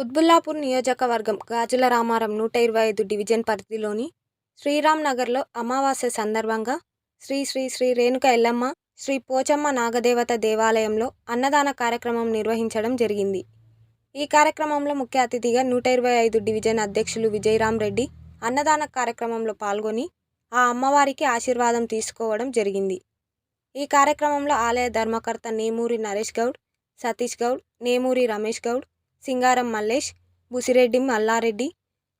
కుత్బుల్లాపూర్ నియోజకవర్గం గాజుల రామారం నూట ఇరవై ఐదు డివిజన్ పరిధిలోని శ్రీరామ్ నగర్లో అమావాస్య సందర్భంగా శ్రీ శ్రీ శ్రీ రేణుక ఎల్లమ్మ శ్రీ పోచమ్మ నాగదేవత దేవాలయంలో అన్నదాన కార్యక్రమం నిర్వహించడం జరిగింది. ఈ కార్యక్రమంలో ముఖ్య అతిథిగా నూట ఇరవై ఐదు డివిజన్ అధ్యక్షులు విజయరామ్ రెడ్డి అన్నదాన కార్యక్రమంలో పాల్గొని ఆ అమ్మవారికి ఆశీర్వాదం తీసుకోవడం జరిగింది. ఈ కార్యక్రమంలో ఆలయ ధర్మకర్త నేమూరి నరేష్ గౌడ్ సతీష్ గౌడ్ నేమూరి రమేష్ గౌడ్ సింగారం మల్లేష్ బుసిరెడ్డి మల్లారెడ్డి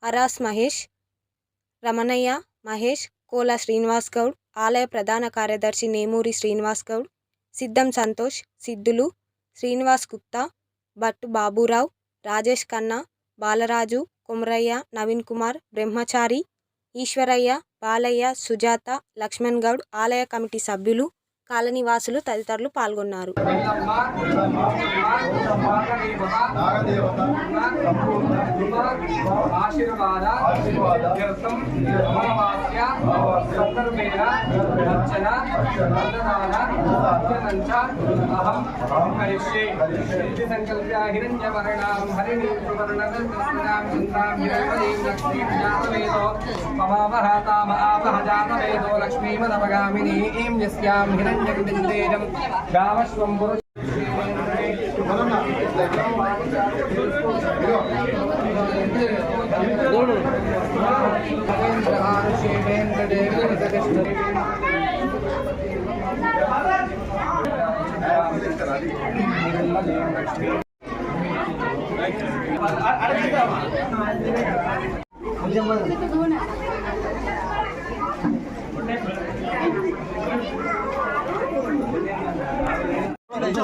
అరాస్ మహేష్ రమణయ్య మహేష్ కోల శ్రీనివాస్ గౌడ్ ఆలయ ప్రధాన కార్యదర్శి నేమూరి శ్రీనివాస్ గౌడ్ సిద్ధం సంతోష్ సిద్ధులు శ్రీనివాస్ గుప్తా భట్టు బాబురావు రాజేష్ ఖన్నా బాలరాజు కుమరయ్య నవీన్ కుమార్ బ్రహ్మచారి ఈశ్వరయ్య బాలయ్య సుజాత లక్ష్మణ్ గౌడ్ ఆలయ కమిటీ సభ్యులు కాలనీవాసులు తదితరులు పాల్గొన్నారు. ఆశీర్వాద తీర్థం అమావాస్య సందర్భేన అత్యనంచ అహం కరిష్యే ఇది సంకల్ప్య హిరణ్యవర్ణాం హరిణీం సువర్ణదస్నాం చంద్రాం హిరణ్మయీం లక్ష్మీం జాతవేదో మమావహ తామ ఆవహ జాతవేదో యస్యాం పురుష अरे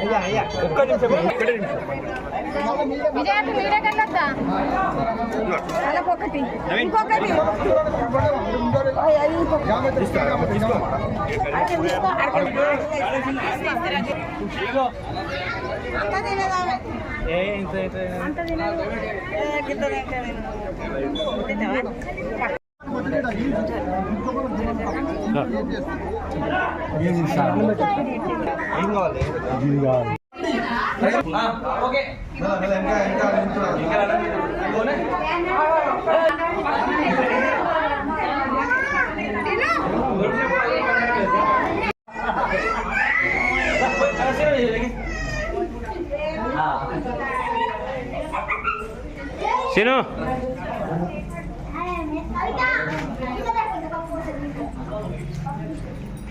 తీసుకొట్టే విజయ మీరే కన్నా ఒకటి ఇంకొకటి. అంత తినదామే అంత తినదు శను కవిత